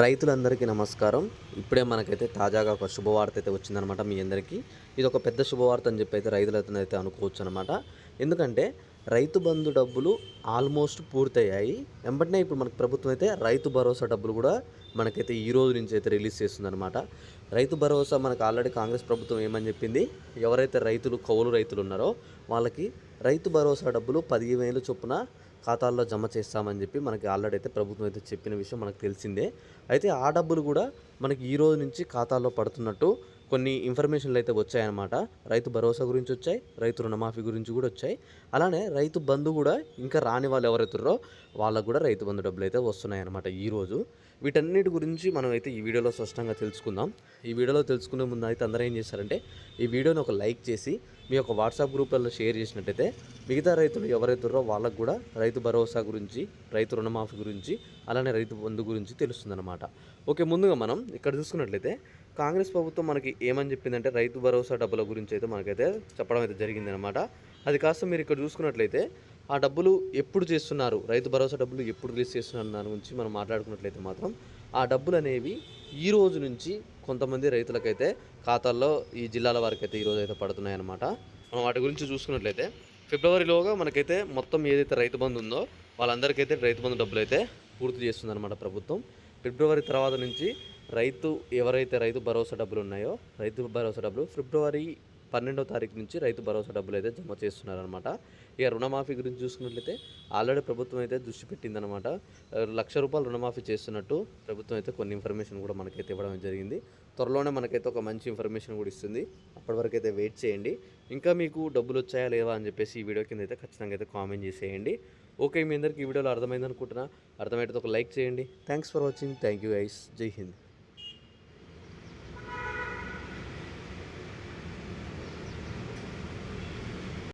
రైతులందరికీ నమస్కారం. ఇప్పుడే మనకైతే తాజాగా ఒక శుభవార్త అయితే వచ్చిందనమాట మీ అందరికీ. ఇది ఒక పెద్ద శుభవార్త అని చెప్పి అయితే రైతులైతే అయితే అనుకోవచ్చు అనమాట ఎందుకంటే రైతు బంధు డబ్బులు ఆల్మోస్ట్ పూర్తయ్యాయి. వెంబటనే ఇప్పుడు మనకు ప్రభుత్వం అయితే రైతు భరోసా డబ్బులు కూడా మనకైతే ఈ రోజు నుంచి అయితే రిలీజ్ చేస్తుందనమాట. రైతు భరోసా మనకు ఆల్రెడీ కాంగ్రెస్ ప్రభుత్వం ఏమని చెప్పింది? ఎవరైతే రైతులు కౌలు రైతులు ఉన్నారో వాళ్ళకి రైతు భరోసా డబ్బులు పదిహేను వేలు చొప్పున ఖాతాల్లో జమ చేస్తామని చెప్పి మనకి ఆల్రెడీ అయితే ప్రభుత్వం అయితే చెప్పిన విషయం మనకు తెలిసిందే. అయితే ఆ డబ్బులు కూడా మనకి ఈ రోజు నుంచి ఖాతాల్లో పడుతున్నట్టు కొన్ని ఇన్ఫర్మేషన్లు అయితే వచ్చాయన్నమాట. రైతు భరోసా గురించి వచ్చాయి రైతు రుణమాఫీ గురించి కూడా వచ్చాయి. అలానే రైతు బంధు కూడా ఇంకా రాని వాళ్ళు ఎవరైతున్నారో వాళ్ళకు కూడా రైతు బంధు డబ్బులు అయితే వస్తున్నాయి అనమాట ఈరోజు. వీటన్నిటి గురించి మనం అయితే ఈ వీడియోలో స్పష్టంగా తెలుసుకుందాం. ఈ వీడియోలో తెలుసుకునే ముందు అయితే అందరూ ఏం చేస్తారంటే ఈ వీడియోని ఒక లైక్ చేసి మీ యొక్క వాట్సాప్ గ్రూప్లలో షేర్ చేసినట్టయితే మిగతా రైతులు ఎవరైతున్నారో వాళ్ళకు కూడా రైతు భరోసా గురించి రైతు రుణమాఫీ గురించి అలానే రైతు బంధు గురించి తెలుస్తుందన్నమాట. ఓకే ముందుగా మనం ఇక్కడ చూసుకున్నట్లయితే కాంగ్రెస్ ప్రభుత్వం మనకి ఏమని చెప్పిందంటే రైతు భరోసా డబ్బుల గురించి అయితే మనకైతే చెప్పడం అయితే జరిగిందనమాట అది కాస్త మీరు ఇక్కడ చూసుకున్నట్లయితే ఆ డబ్బులు ఎప్పుడు చేస్తున్నారు? రైతు భరోసా డబ్బులు ఎప్పుడు రిలీజ్ చేస్తున్నారు? దాని గురించి మనం మాట్లాడుకున్నట్లయితే మాత్రం ఆ డబ్బులు అనేవి ఈ రోజు నుంచి కొంతమంది రైతులకైతే ఖాతాల్లో ఈ జిల్లాల వారికి అయితే ఈరోజు అయితే పడుతున్నాయన్నమాట. మనం వాటి గురించి చూసుకున్నట్లయితే ఫిబ్రవరిలోగా మనకైతే మొత్తం ఏదైతే రైతు బంధు ఉందో వాళ్ళందరికైతే రైతు బంధు డబ్బులు అయితే పూర్తి చేస్తుందన్నమాట ప్రభుత్వం. ఫిబ్రవరి తర్వాత నుంచి రైతు ఎవరైతే రైతు భరోసా డబ్బులు ఉన్నాయో రైతు భరోసా డబ్బులు ఫిబ్రవరి పన్నెండవ తారీఖు నుంచి రైతు భరోసా డబ్బులు అయితే జమ చేస్తున్నారనమాట ఇక రుణమాఫీ గురించి చూసుకున్నట్లయితే ఆల్రెడీ ప్రభుత్వం అయితే దృష్టి పెట్టిందనమాట లక్ష రూపాయలు రుణమాఫీ చేస్తున్నట్టు ప్రభుత్వం అయితే కొన్ని ఇన్ఫర్మేషన్ కూడా మనకైతే ఇవ్వడం జరిగింది. త్వరలోనే మనకైతే ఒక మంచి ఇన్ఫర్మేషన్ కూడా ఇస్తుంది. అప్పటి వరకు అయితే వెయిట్ చేయండి. ఇంకా మీకు డబ్బులు వచ్చాయా లేవా అని చెప్పేసి ఈ వీడియో కింద అయితే ఖచ్చితంగా అయితే కామెంట్ చేసేయండి. ఓకే మీ అందరికీ ఈ వీడియోలో అర్థమైంది అనుకుంటున్నా. అర్థమైతే ఒక లైక్ చేయండి. Thanks for watching thank you guys Jai Hind